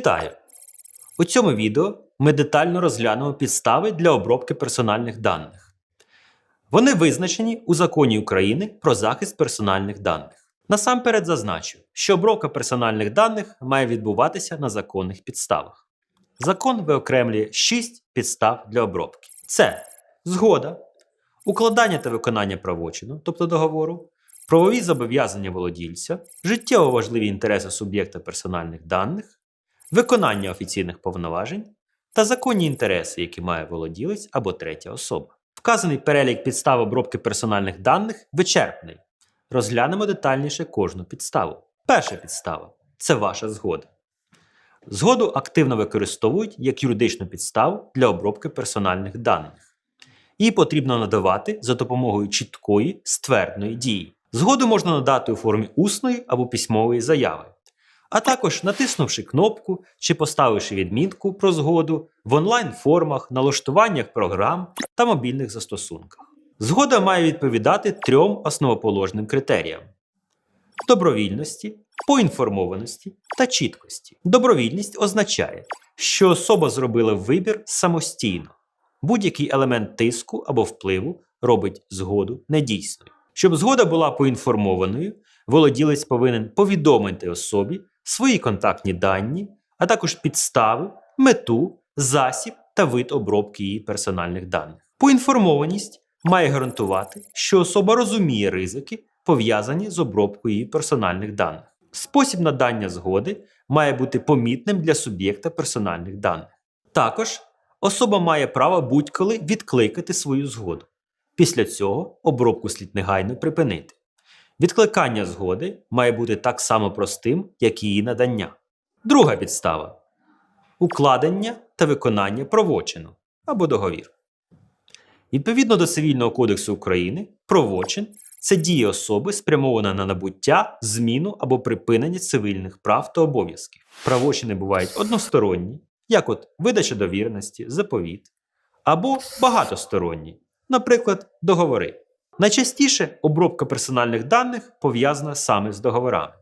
Вітаю! У цьому відео ми детально розглянемо підстави для обробки персональних даних. Вони визначені у законі України про захист персональних даних. Насамперед зазначу, що обробка персональних даних має відбуватися на законних підставах. Закон виокремлює 6 підстав для обробки: це згода, укладання та виконання правочину, тобто договору, правові зобов'язання володільця, життєво важливі інтереси суб'єкта персональних даних, виконання офіційних повноважень та законні інтереси, які має володілець або третя особа. Вказаний перелік підстав обробки персональних даних вичерпний. Розглянемо детальніше кожну підставу. Перша підстава це ваша згода. Згоду активно використовують як юридичну підставу для обробки персональних даних. Її потрібно надавати за допомогою чіткої ствердної дії. Згоду можна надати у формі усної або письмової заяви, а також натиснувши кнопку чи поставивши відмітку про згоду в онлайн-формах, налаштуваннях програм та мобільних застосунках. Згода має відповідати трьом основоположним критеріям: добровільності, поінформованості та чіткості. Добровільність означає, що особа зробила вибір самостійно. Будь-який елемент тиску або впливу робить згоду недійсною. Щоб згода була поінформованою, володілець повинен повідомити особі свої контактні дані, а також підстави, мету, засіб та вид обробки її персональних даних. Поінформованість має гарантувати, що особа розуміє ризики, пов'язані з обробкою її персональних даних. Спосіб надання згоди має бути помітним для суб'єкта персональних даних. Також особа має право будь-коли відкликати свою згоду. Після цього обробку слід негайно припинити. Відкликання згоди має бути так само простим, як і її надання. Друга підстава укладення та виконання правочину або договір. Відповідно до Цивільного кодексу України, правочин це дія особи, спрямована на набуття, зміну або припинення цивільних прав та обов'язків. Правочини бувають односторонні, як от видача довіреності, заповіт, або багатосторонні, наприклад, договори. Найчастіше обробка персональних даних пов'язана саме з договорами.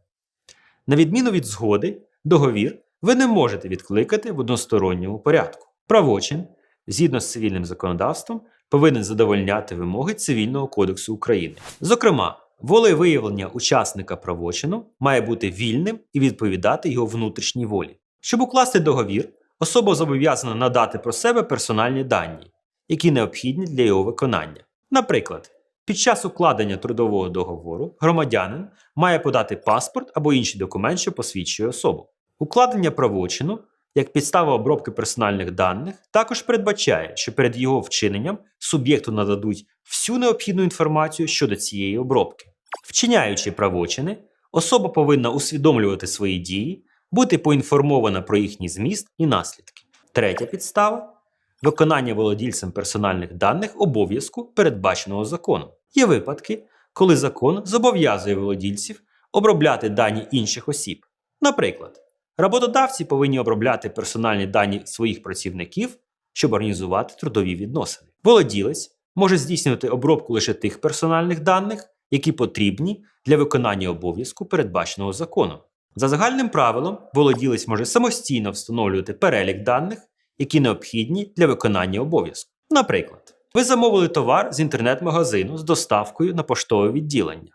На відміну від згоди, договір ви не можете відкликати в односторонньому порядку. Правочин, згідно з цивільним законодавством, повинен задовольняти вимоги Цивільного кодексу України. Зокрема, волевиявлення учасника правочину має бути вільним і відповідати його внутрішній волі. Щоб укласти договір, особа зобов'язана надати про себе персональні дані, які необхідні для його виконання. Наприклад, під час укладення трудового договору громадянин має подати паспорт або інший документ, що посвідчує особу. Укладення правочину як підстава обробки персональних даних також передбачає, що перед його вчиненням суб'єкту нададуть всю необхідну інформацію щодо цієї обробки. Вчиняючи правочини, особа повинна усвідомлювати свої дії, бути поінформована про їхній зміст і наслідки. Третя підстава виконання володільцем персональних даних обов'язку, передбаченого законом. Є випадки, коли закон зобов'язує володільців обробляти дані інших осіб. Наприклад, роботодавці повинні обробляти персональні дані своїх працівників, щоб організувати трудові відносини. Володілець може здійснювати обробку лише тих персональних даних, які потрібні для виконання обов'язку, передбаченого законом. За загальним правилом, володілець може самостійно встановлювати перелік даних, які необхідні для виконання обов'язку. Наприклад, ви замовили товар з інтернет-магазину з доставкою на поштове відділення.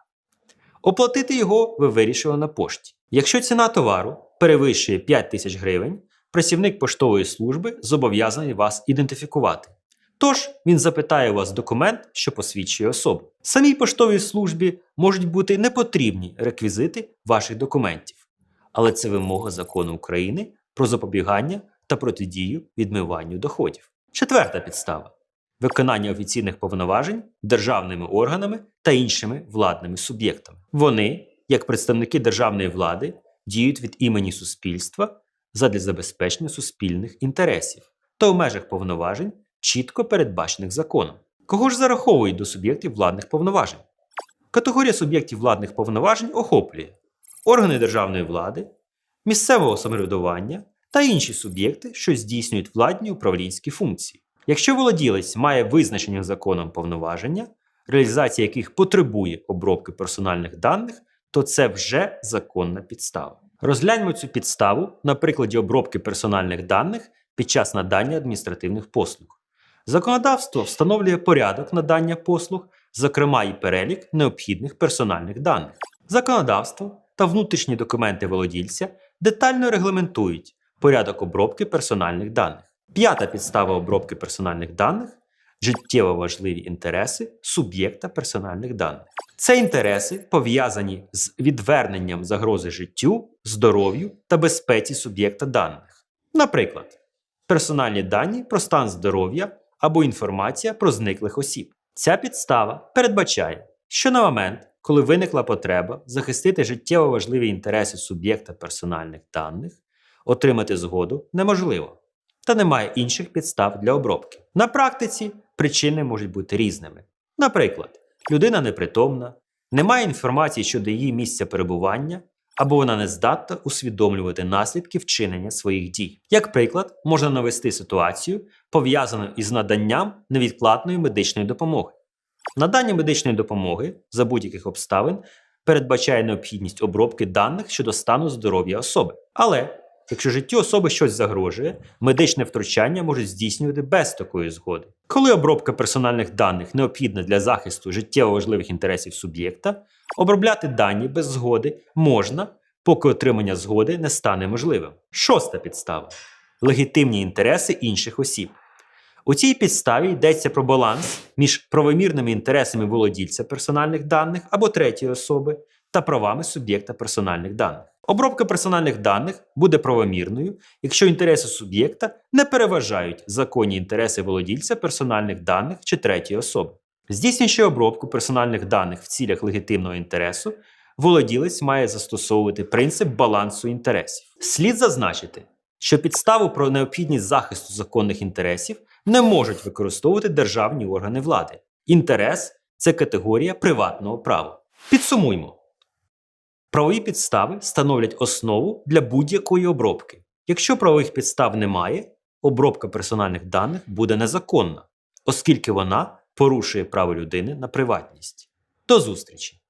Оплатити його ви вирішили на пошті. Якщо ціна товару перевищує 5 тисяч гривень, працівник поштової служби зобов'язаний вас ідентифікувати. Тож він запитає у вас документ, що посвідчує особу. Самій поштовій службі можуть бути непотрібні реквізити ваших документів, але це вимога закону України про запобігання та протидію відмиванню доходів. Четверта підстава виконання офіційних повноважень державними органами та іншими владними суб'єктами. Вони, як представники державної влади, діють від імені суспільства задля забезпечення суспільних інтересів та в межах повноважень, чітко передбачених законом. Кого ж зараховують до суб'єктів владних повноважень? Категорія суб'єктів владних повноважень охоплює органи державної влади, місцевого самоврядування та інші суб'єкти, що здійснюють владні управлінські функції. Якщо володілець має визначені законом повноваження, реалізація яких потребує обробки персональних даних, то це вже законна підстава. Розгляньмо цю підставу на прикладі обробки персональних даних під час надання адміністративних послуг. Законодавство встановлює порядок надання послуг, зокрема і перелік необхідних персональних даних. Законодавство та внутрішні документи володільця детально регламентують порядок обробки персональних даних. П'ята підстава обробки персональних даних життєво важливі інтереси суб'єкта персональних даних. Це інтереси пов'язані з відверненням загрози життю, здоров'ю та безпеці суб'єкта даних. Наприклад, персональні дані про стан здоров'я або інформація про зниклих осіб. Ця підстава передбачає, що на момент, коли виникла потреба захистити життєво важливі інтереси суб'єкта персональних даних, отримати згоду неможливо та немає інших підстав для обробки. На практиці причини можуть бути різними. Наприклад, людина непритомна, немає інформації щодо її місця перебування, або вона не здатна усвідомлювати наслідки вчинення своїх дій. Як приклад, можна навести ситуацію, пов'язану із наданням невідкладної медичної допомоги. Надання медичної допомоги за будь-яких обставин передбачає необхідність обробки даних щодо стану здоров'я особи. Але якщо життю особи щось загрожує, медичне втручання можуть здійснювати без такої згоди. Коли обробка персональних даних необхідна для захисту життєво важливих інтересів суб'єкта, обробляти дані без згоди можна, поки отримання згоди не стане можливим. Шоста підстава легітимні інтереси інших осіб. У цій підставі йдеться про баланс між правомірними інтересами володільця персональних даних або третьої особи та правами суб'єкта персональних даних. Обробка персональних даних буде правомірною, якщо інтереси суб'єкта не переважають законні інтереси володільця персональних даних чи третьої особи. Здійснюючи обробку персональних даних в цілях легітимного інтересу, володілець має застосовувати принцип балансу інтересів. Слід зазначити, що підставу про необхідність захисту законних інтересів не можуть використовувати державні органи влади. Інтерес це категорія приватного права. Підсумуймо. Правові підстави становлять основу для будь-якої обробки. Якщо правових підстав немає, обробка персональних даних буде незаконна, оскільки вона порушує право людини на приватність. До зустрічі!